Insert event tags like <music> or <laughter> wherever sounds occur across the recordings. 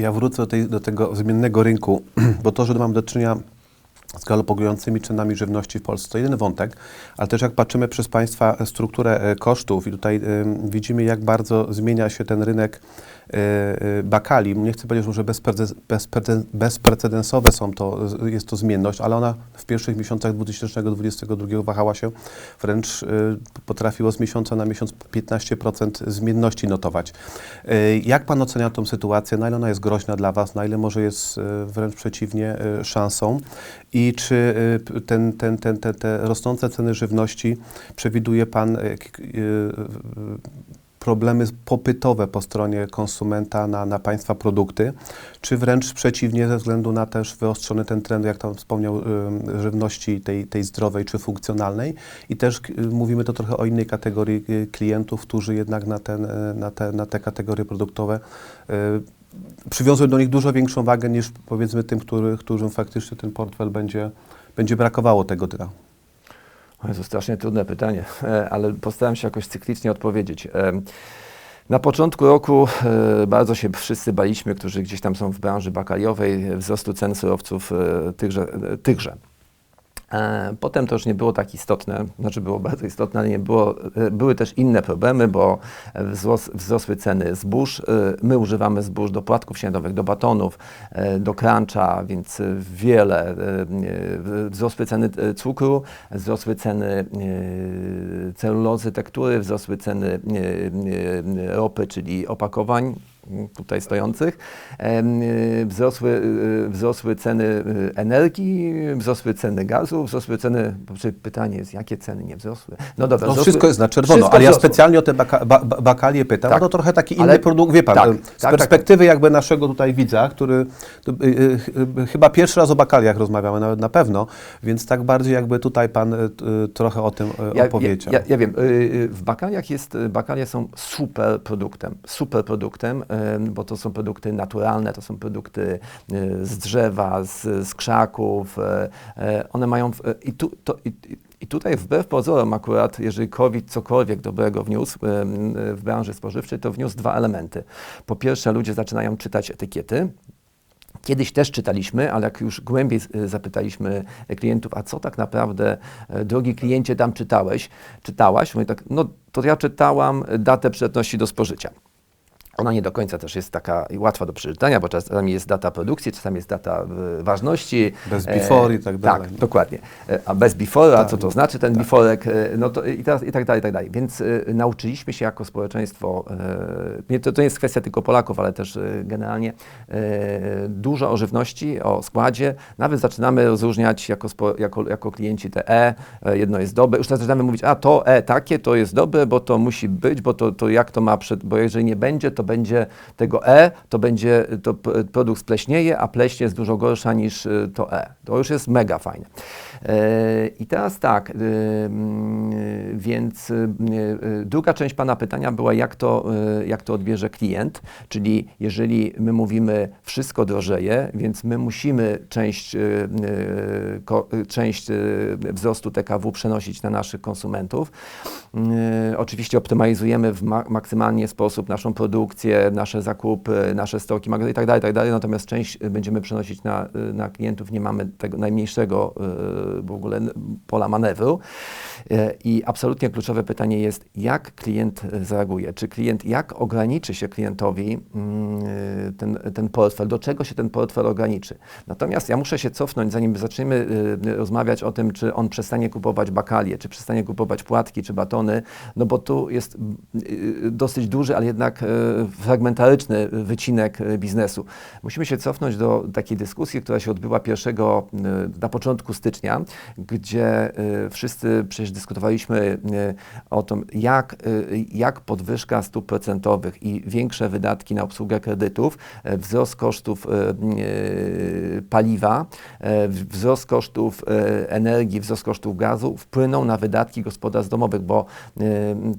Ja wrócę do, tej, do tego zmiennego rynku, <clears throat> bo to, że mamy do czynienia galopującymi cenami żywności w Polsce, to jeden wątek, ale też jak patrzymy przez Państwa strukturę e, kosztów i tutaj widzimy, jak bardzo zmienia się ten rynek y, y, bakali. Nie chcę powiedzieć, że bezprece- bezprece- bezprecedensowe są to, jest to zmienność, ale ona w pierwszych miesiącach 2022 wahała się wręcz potrafiło z miesiąca na miesiąc 15% zmienności notować. Jak Pan ocenia tą sytuację? Na ile ona jest groźna dla Was? Na ile może jest wręcz przeciwnie szansą? I czy y, ten, ten, ten, te, te rosnące ceny żywności przewiduje Pan y, y, problemy popytowe po stronie konsumenta na, na Państwa produkty, czy wręcz przeciwnie ze względu na też wyostrzony ten trend, jak tam wspomniał, żywności tej, tej zdrowej czy funkcjonalnej? I też mówimy to trochę o innej kategorii klientów, którzy jednak na, ten, na, te, na te kategorie produktowe przywiązują do nich dużo większą wagę niż powiedzmy tym, który, którym faktycznie ten portfel będzie, będzie brakowało tego dnia. O Jezu, strasznie trudne pytanie, e, ale postaram się jakoś cyklicznie odpowiedzieć. Em, Na początku roku e, bardzo się wszyscy baliśmy, którzy gdzieś tam są w branży bakaliowej, wzrostu cen surowców e, tychże. e, tychże. E, Potem to już nie było tak istotne, znaczy było bardzo istotne, ale nie było, e, były też inne problemy, bo wzros, wzrosły ceny zbóż. E, My używamy zbóż do płatków śniadowych, do batonów, do cruncha, więc wiele. Wzrosły ceny cukru, wzrosły ceny celulozy, tektury, wzrosły ceny ropy, czyli opakowań tutaj stojących. Y, Wzrosły, y, wzrosły ceny y, energii, wzrosły ceny gazu, wzrosły ceny, znaczy pytanie jest, jakie ceny nie wzrosły? No dobra, No wzrosły- wszystko jest na czerwono, ale ja wzrosło. specjalnie o te baka, ba, ba, bakalie pytam, Tak. no to trochę taki inny Ale- produkt, wie Pan, tak, e, z tak, perspektywy jakby naszego tutaj widza, który to, y, y, ch- chyba pierwszy raz o bakaliach rozmawiamy, nawet na pewno, więc tak bardziej jakby tutaj Pan y, y, trochę o tym y, opowiedział. Ja, ja, ja wiem, y, y, w bakaliach jest, y, bakalie są super produktem, super produktem, bo to są produkty naturalne, to są produkty y, z drzewa, z, z krzaków, y, y, one mają, i, tu, to, i, i- tutaj wbrew pozorom akurat, jeżeli COVID cokolwiek dobrego wniósł w branży spożywczej, to wniósł dwa elementy. Po pierwsze ludzie zaczynają czytać etykiety, Kiedyś też czytaliśmy, ale jak już głębiej zapytaliśmy klientów, a co tak naprawdę, e, drogi kliencie, tam czytałeś, czytałaś? Mówię tak, no to ja czytałam datę przydatności do spożycia. Ona nie do końca też jest taka łatwa do przeczytania, bo czasami jest data produkcji, czasami jest data e, ważności. Bez before i tak dalej. Tak, dokładnie. E, A bez before, a Tak, co to znaczy ten beforek, e, no to i, teraz, i tak dalej, i tak dalej. Więc e, nauczyliśmy się jako społeczeństwo, e, nie, to, to nie jest kwestia tylko Polaków, ale też e, generalnie e, dużo o żywności, o składzie. Nawet zaczynamy rozróżniać jako, spo, jako, jako klienci te E, e, jedno jest dobre. Już teraz zaczynamy mówić, a to E takie, to jest dobre, bo to musi być, bo to, to jak to ma przed, bo jeżeli nie będzie, to będzie tego E, to będzie, to produkt spleśnieje, a pleśń jest dużo gorsza niż y, to E. To już jest mega fajne. E, I teraz tak, y, y, więc druga część Pana pytania była, jak to, jak to odbierze klient, czyli jeżeli my mówimy, wszystko drożeje, więc my musimy część, część wzrostu TKW przenosić na naszych konsumentów. Oczywiście optymalizujemy w ma maksymalnie sposób naszą produkcję, nasze zakupy, nasze stoki magazyny itd., itd., natomiast część y, będziemy przenosić na, y, na klientów, nie mamy tego najmniejszego y, w ogóle pola manewru. I absolutnie kluczowe pytanie jest, jak klient zareaguje? Czy klient, jak ograniczy się klientowi mm, ten, ten portfel, do czego się ten portfel ograniczy? Natomiast ja muszę się cofnąć, zanim zaczniemy rozmawiać o tym, czy on przestanie kupować bakalie, czy przestanie kupować płatki, czy batony, no bo tu jest dosyć duży, ale jednak fragmentaryczny wycinek biznesu. Musimy się cofnąć do takiej dyskusji, która się odbyła pierwszego, y, na początku stycznia, gdzie y, wszyscy przecież dyskutowaliśmy y, o tym, jak, jak podwyżka stóp procentowych i większe wydatki na obsługę kredytów, y, wzrost kosztów paliwa, y, wzrost kosztów y, energii, wzrost kosztów gazu wpłyną na wydatki gospodarstw domowych, bo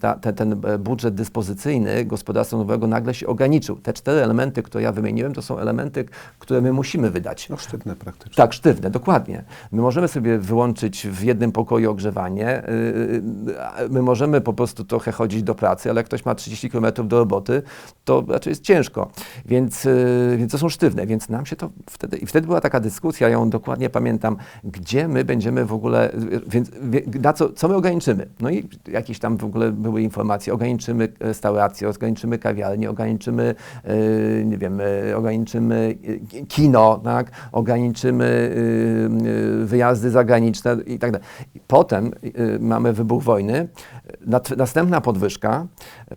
ta, ten, ten budżet dyspozycyjny gospodarstwa domowego nagle się ograniczył. Te cztery elementy, które ja wymieniłem, to są elementy, które my musimy wydać. No sztywne praktycznie. Tak, sztywne, dokładnie. My możemy sobie wyłączyć w jednym pokoju ogrzewanie, y, a my możemy po prostu trochę chodzić do pracy, ale jak ktoś ma 30 km do roboty, to raczej jest ciężko. Więc, y, więc to są sztywne, więc nam się to wtedy, i wtedy była taka dyskusja, ja ją dokładnie pamiętam, gdzie my będziemy w ogóle, y, więc na co, co my ograniczymy? No i jakieś tam w ogóle były informacje, ograniczymy restauracje, ograniczymy kawiarnie, ograniczymy, y, nie wiem, y, ograniczymy y, kino, tak? ograniczymy wyjazdy zagraniczne i tak dalej. Potem mamy wybuch wojny, następna podwyżka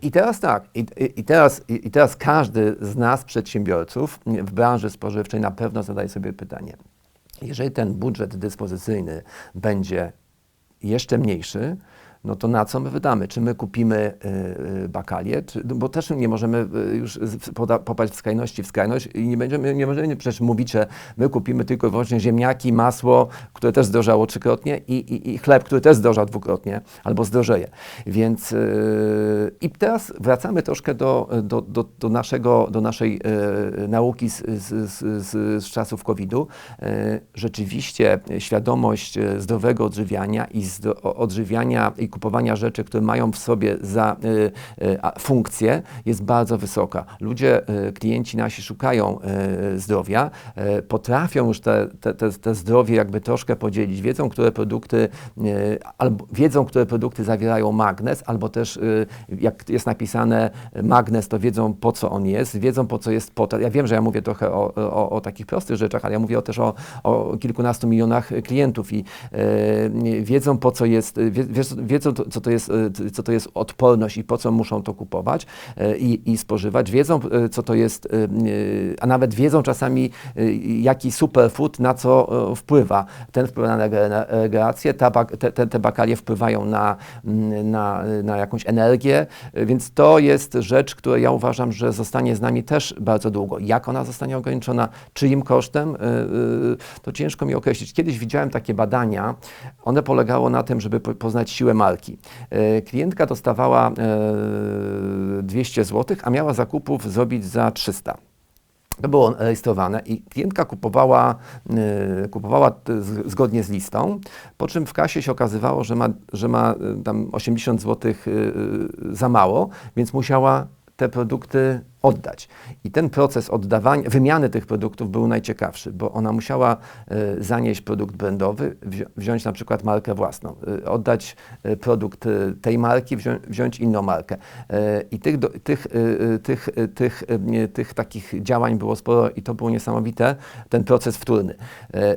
i teraz tak, i, i, teraz, i teraz każdy z nas, przedsiębiorców w branży spożywczej na pewno zadaje sobie pytanie, jeżeli ten budżet dyspozycyjny będzie jeszcze mniejszy, no to na co my wydamy? Czy my kupimy y, y, bakalię? Czy, no bo też nie możemy y, już poda, popaść w skrajności w skrajność i nie będziemy, nie możemy przecież mówić, że my kupimy tylko i wyłącznie ziemniaki, masło, które też zdrożało trzykrotnie i, i, i chleb, który też zdrożał dwukrotnie albo zdrożeje. Więc i teraz wracamy troszkę do, do, do, do, naszego, do naszej nauki z, z, z, z, czasów COVID-u. Rzeczywiście świadomość zdrowego odżywiania i odżywiania i kupowania rzeczy, które mają w sobie za y, y, funkcję, jest bardzo wysoka. Ludzie, y, klienci nasi szukają zdrowia, potrafią już te, te, te, te zdrowie jakby troszkę podzielić, wiedzą, które produkty, albo wiedzą, które produkty zawierają magnez, albo też jak jest napisane magnez, to wiedzą po co on jest, wiedzą po co jest potar. Ja wiem, że ja mówię trochę o, o, o takich prostych rzeczach, ale ja mówię też o, o kilkunastu milionach klientów i wiedzą po co jest, wie, wiedzą, wiedzą co, to jest, y, co to jest odporność i po co muszą to kupować y, i, i spożywać, wiedzą y, co to jest, a nawet wiedzą czasami jaki superfood na co wpływa. Ten wpływa na rege- na regenerację, te, te, te bakalie wpływają na, na, na jakąś energię, więc to jest rzecz, która ja uważam, że zostanie z nami też bardzo długo. Jak ona zostanie ograniczona, czyim kosztem, to ciężko mi określić. Kiedyś widziałem takie badania, one polegało na tym, żeby po- poznać siłę marki. Y, Klientka dostawała y, 200 zł, a miała zakupów zrobić za 300. To było rejestrowane i klientka kupowała, y, kupowała zgodnie z listą, po czym w kasie się okazywało, że ma, że ma tam 80 zł za mało, więc musiała te produkty oddać. I ten proces oddawania, wymiany tych produktów był najciekawszy, bo ona musiała y, zanieść produkt brandowy, wzi wziąć na przykład markę własną, y, oddać y, produkt tej marki, wzią wziąć inną markę. I tych, tych, tych, tych, tych takich działań było sporo i to było niesamowite, ten proces wtórny.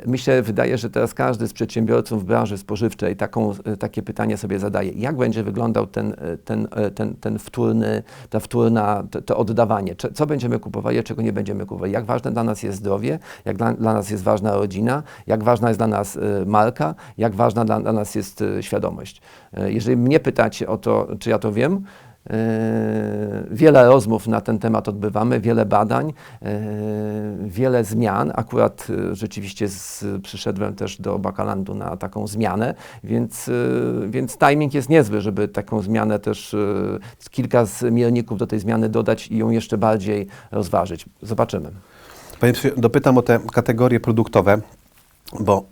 Myślę, wydaje, że teraz każdy z przedsiębiorców w branży spożywczej taką, takie pytanie sobie zadaje. Jak będzie wyglądał ten, ten, ten, ten wtórny, ta wtórna, to, to oddawanie? Co będziemy kupowali, a czego nie będziemy kupowali? Jak ważne dla nas jest zdrowie? Jak dla, dla nas jest ważna rodzina? Jak ważna jest dla nas y, marka? Jak ważna dla, dla nas jest y, świadomość? Y, Jeżeli mnie pytacie o to, czy ja to wiem, Wiele rozmów na ten temat odbywamy, wiele badań, yy, wiele zmian. Akurat yy, rzeczywiście z, przyszedłem też do Bakalandu na taką zmianę, więc, yy, więc timing jest niezły, żeby taką zmianę też yy, kilka zmienników do tej zmiany dodać i ją jeszcze bardziej rozważyć. Zobaczymy. Panie dopytam o te kategorie produktowe, bo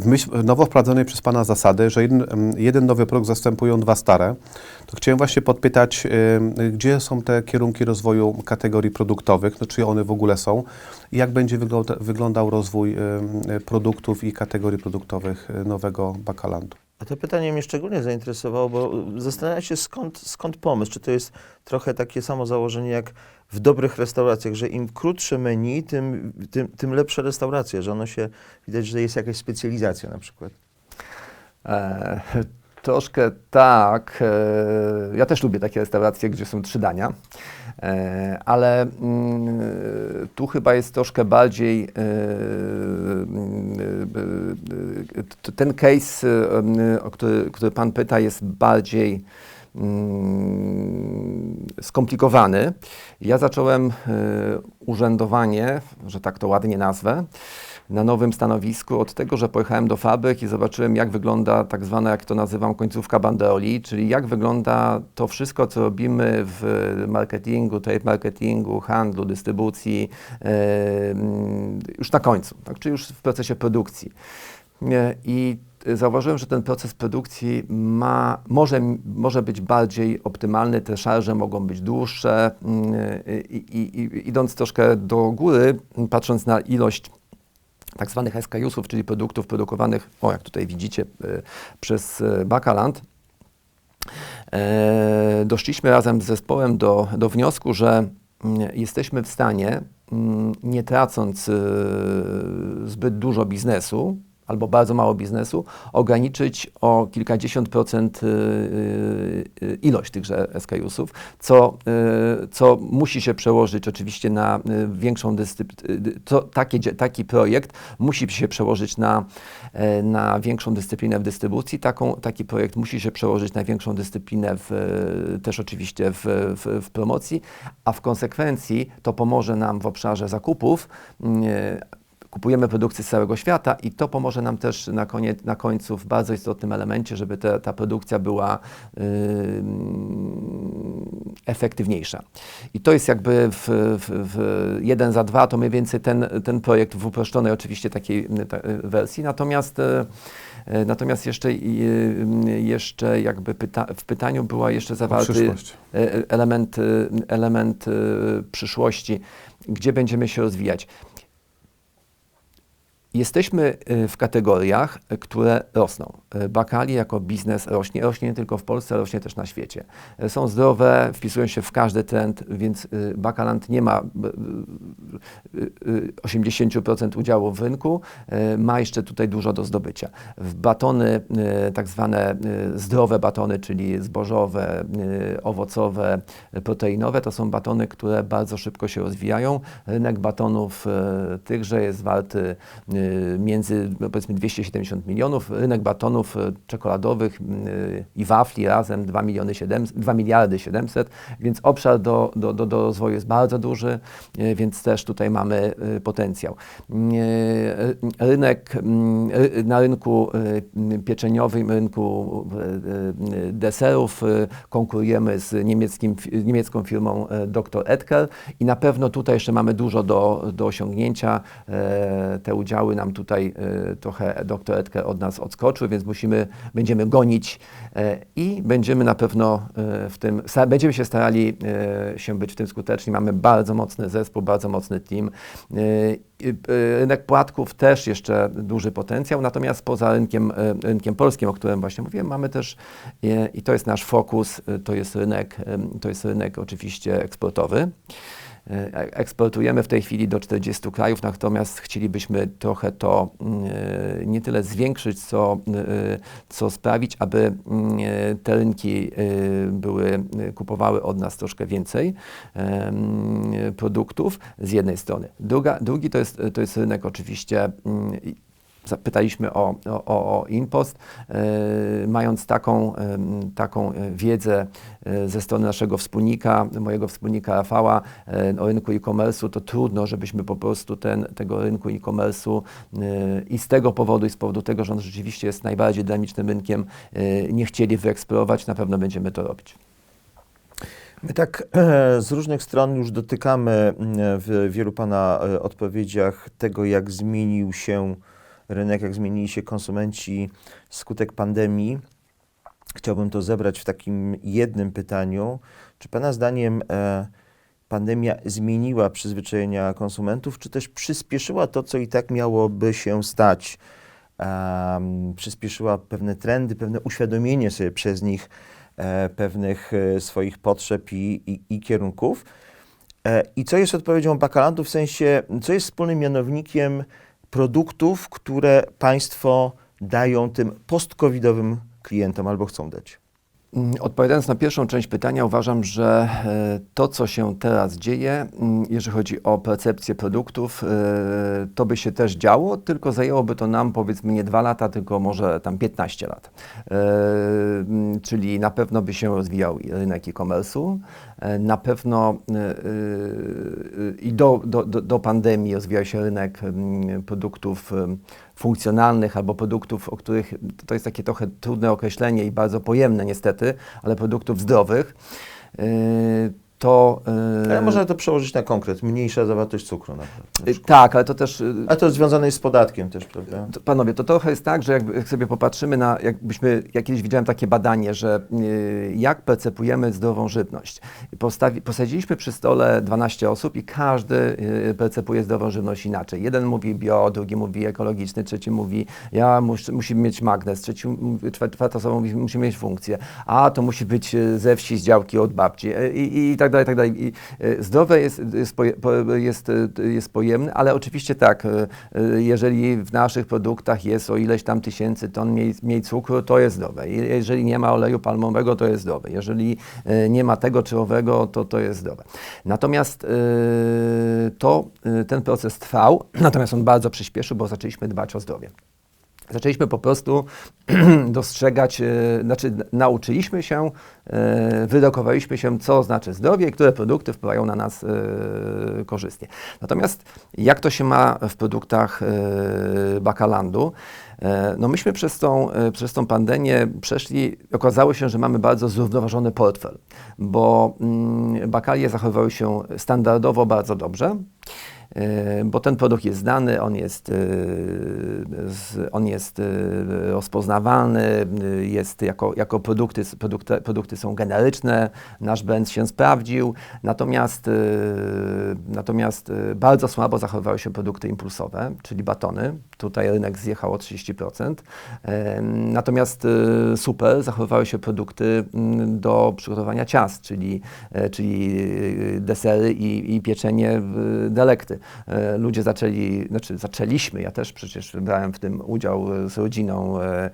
w myśl nowo wprowadzonej przez Pana zasady, że jeden, jeden nowy produkt zastępują dwa stare, to chciałem właśnie podpytać, y, gdzie są te kierunki rozwoju kategorii produktowych, no, czy one w ogóle są i jak będzie wygląda, wyglądał rozwój y, produktów i kategorii produktowych y, nowego Bakalandu. A to pytanie mnie szczególnie zainteresowało, bo zastanawiam się skąd, skąd pomysł. Czy to jest trochę takie samo założenie jak w dobrych restauracjach, że im krótsze menu, tym, tym, tym lepsze restauracje, że ono się, widać, że jest jakaś specjalizacja na przykład. E, troszkę tak. E, ja też lubię takie restauracje, gdzie są trzy dania, e, ale mm, tu chyba jest troszkę bardziej e, ten case, o który, który Pan pyta, jest bardziej mm, skomplikowany. Ja zacząłem urzędowanie, że tak to ładnie nazwę, na nowym stanowisku. Od tego, że pojechałem do fabryk i zobaczyłem, jak wygląda tak zwana, jak to nazywam, końcówka banderoli, czyli jak wygląda to wszystko, co robimy w marketingu, trade marketingu, handlu, dystrybucji, już na końcu, tak, czyli już w procesie produkcji. I zauważyłem, że ten proces produkcji ma, może, może być bardziej optymalny, te szarże mogą być dłuższe mm, i, i, i idąc troszkę do góry, patrząc na ilość tak zwanych SKU-sów, czyli produktów produkowanych, o jak tutaj widzicie, y, przez y, Bakaland, e, doszliśmy razem z zespołem do, do wniosku, że mm, jesteśmy w stanie, mm, nie tracąc zbyt dużo biznesu, albo bardzo mało biznesu, ograniczyć o kilkadziesiąt procent y, y, y, ilość tychże SKU-sów, co, co musi się przełożyć oczywiście na większą dyscyplinę. Taki, taki projekt musi się przełożyć na, e, na większą dyscyplinę w dystrybucji. Taką, taki projekt musi się przełożyć na większą dyscyplinę w, e, też oczywiście w, w, w promocji, a w konsekwencji to pomoże nam w obszarze zakupów. Kupujemy produkcję z całego świata i to pomoże nam też na, koniec, na końcu w bardzo istotnym elemencie, żeby te, ta produkcja była ym, efektywniejsza. I to jest jakby w, w, w jeden za dwa, to mniej więcej ten, ten projekt w uproszczonej oczywiście takiej ta, wersji. Natomiast y, y, Natomiast jeszcze, jeszcze jakby pyta, w pytaniu była jeszcze zawarty e- element, element przyszłości, gdzie będziemy się rozwijać. Jesteśmy y, w kategoriach, y, które rosną. Y, Bakali jako biznes rośnie, rośnie nie tylko w Polsce, rośnie też na świecie. Y, Są zdrowe, wpisują się w każdy trend, więc y, Bakaland nie ma y, y, y, 80% udziału w rynku, ma jeszcze tutaj dużo do zdobycia. W batony, tak zwane zdrowe batony, czyli zbożowe, owocowe, proteinowe, to są batony, które bardzo szybko się rozwijają. Rynek batonów tychże jest warty między no powiedzmy 270 milionów. Rynek batonów y, czekoladowych y, i wafli razem 2, miliony 700, 2 miliardy 700, więc obszar do, do, do, do rozwoju jest bardzo duży, y, więc też tutaj mamy potencjał. Rynek, na rynku pieczeniowym, rynku deserów konkurujemy z niemieckim, niemiecką firmą Dr. Edgar i na pewno tutaj jeszcze mamy dużo do, do osiągnięcia. E, Te udziały nam tutaj e, trochę Dr. Edgar od nas odskoczył, więc musimy, będziemy gonić e, i będziemy na pewno e, w tym, będziemy się starali e, się być w tym skuteczni. Mamy bardzo mocny zespół, bardzo mocny team. Rynek płatków też jeszcze duży potencjał, natomiast poza rynkiem, rynkiem polskim, o którym właśnie mówiłem, mamy też i to jest nasz fokus, to jest rynek, to jest rynek oczywiście eksportowy. E, Eksportujemy w tej chwili do 40 krajów, natomiast chcielibyśmy trochę to mm, e, nie tyle zwiększyć, co, e, co sprawić, aby mm, te rynki były, kupowały od nas troszkę więcej em, produktów z jednej strony. Druga, drugi to jest, to jest rynek oczywiście mm, Zapytaliśmy o, o, o. E, mając taką, em, taką e, wiedzę e, ze strony naszego wspólnika, mojego wspólnika Rafała e, o rynku e-commerce'u, to trudno, żebyśmy po prostu ten, tego rynku e-commerce'u e, i z tego powodu, i z powodu tego, że on rzeczywiście jest najbardziej dynamicznym rynkiem, e, nie chcieli wyeksplorować. Na pewno będziemy to robić. My tak e, <clears throat> z różnych stron już dotykamy m, w wielu Pana e, odpowiedziach tego, jak zmienił się rynek, jak zmienili się konsumenci skutek pandemii. Chciałbym to zebrać w takim jednym pytaniu. Czy Pana zdaniem e, pandemia zmieniła przyzwyczajenia konsumentów, czy też przyspieszyła to, co i tak miałoby się stać? Em, przyspieszyła pewne trendy, pewne uświadomienie sobie przez nich e, pewnych e, swoich potrzeb i, i, i kierunków. E, I co jest odpowiedzią Bakalantu, w sensie, co jest wspólnym mianownikiem produktów, które Państwo dają tym post-covidowym klientom albo chcą dać? Mm, Odpowiadając na pierwszą część pytania, uważam, że e, to, co się teraz dzieje, mm, jeżeli chodzi o percepcję produktów, e, to by się też działo, tylko zajęłoby to nam powiedzmy nie dwa lata, tylko może tam 15 lat. E, Czyli na pewno by się rozwijał rynek e-commerce'u, na pewno e, e, i do, do, do, pandemii rozwijał się rynek mm, produktów em, funkcjonalnych albo produktów, o których to jest takie trochę trudne określenie i bardzo pojemne niestety, ale produktów zdrowych. Yy, to... e, Ale można to przełożyć na konkret, mniejsza zawartość cukru na przykład. e, Tak, ale to też... e, A to związane jest z podatkiem też, prawda? To, panowie, to trochę jest tak, że jakby, jak sobie popatrzymy na, jakbyśmy, ja kiedyś widziałem takie badanie, że y, jak percepujemy zdrową żywność. Postawi, posadziliśmy przy stole 12 osób i każdy y, percepuje zdrową żywność inaczej. Jeden mówi bio, drugi mówi ekologiczny, trzeci mówi, ja mus, musi mieć magnez, trzeci, czwarta osoba mówi, musi mieć funkcję, a to musi być y, ze wsi, z działki od babci y, i, i tak dalej, i tak dalej. I, y, zdrowe jest, jest, jest, y, jest pojemne, ale oczywiście tak, y, jeżeli w naszych produktach jest o ileś tam tysięcy ton mniej, mniej cukru, to jest zdrowe. Je- Jeżeli nie ma oleju palmowego, to jest zdrowe. Jeżeli nie ma tego czy owego, to to jest zdrowe. Natomiast to, ten proces trwał, <clears throat> natomiast on bardzo przyspieszył, bo zaczęliśmy dbać o zdrowie. Zaczęliśmy po prostu <clears throat> dostrzegać, e, znaczy nauczyliśmy się, e, wydokowaliśmy się, co znaczy zdrowie i które produkty wpływają na nas e, korzystnie. Natomiast jak to się ma w produktach Bakalandu? No myśmy przez tą, przez tą pandemię przeszli, okazało się, że mamy bardzo zrównoważony portfel, bo mm, bakalie zachowywały się standardowo bardzo dobrze. Bo ten produkt jest znany, on jest, on jest e, rozpoznawalny, e, jest jako, jako produkty, produkty, produkty są generyczne, nasz brand się sprawdził, natomiast, e, natomiast bardzo słabo zachowywały się produkty impulsowe, czyli batony. Tutaj rynek zjechał o 30%. E, Natomiast super zachowywały się produkty mm, do przygotowania ciast, czyli, e, czyli desery i, i pieczenie delekty. E, Ludzie zaczęli, znaczy zaczęliśmy, ja też przecież brałem w tym udział e, z rodziną, e, e,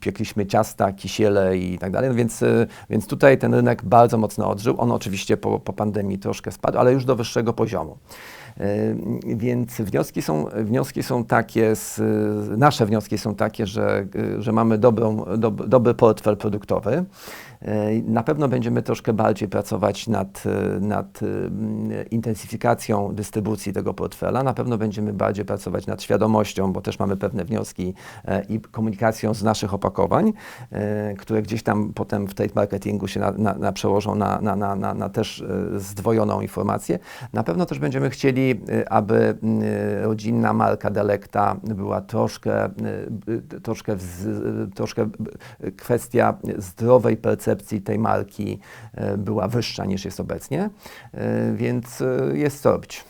piekliśmy ciasta, kisiele i tak dalej, no więc, e, więc tutaj ten rynek bardzo mocno odżył. On oczywiście po, po pandemii troszkę spadł, ale już do wyższego poziomu. E, Więc wnioski są, wnioski są takie, z, nasze wnioski są takie, że, e, że mamy dobrą, dob, dobry portfel produktowy. E, Na pewno będziemy troszkę bardziej pracować nad, e, nad mm, intensyfikacją dystrybucji tego portfela. Na pewno będziemy bardziej pracować nad świadomością, bo też mamy pewne wnioski e, i komunikacją z naszych opakowań, e, które gdzieś tam potem w trade marketingu się na, na, na przełożą na, na, na, na, na też e, zdwojoną informację. Na pewno też będziemy chcieli, e, aby rodzinna marka Delekta była troszkę, e, troszkę, wz- troszkę kwestia zdrowej percepcji koncepcji tej marki e, była wyższa niż jest obecnie, e, więc e, jest co robić.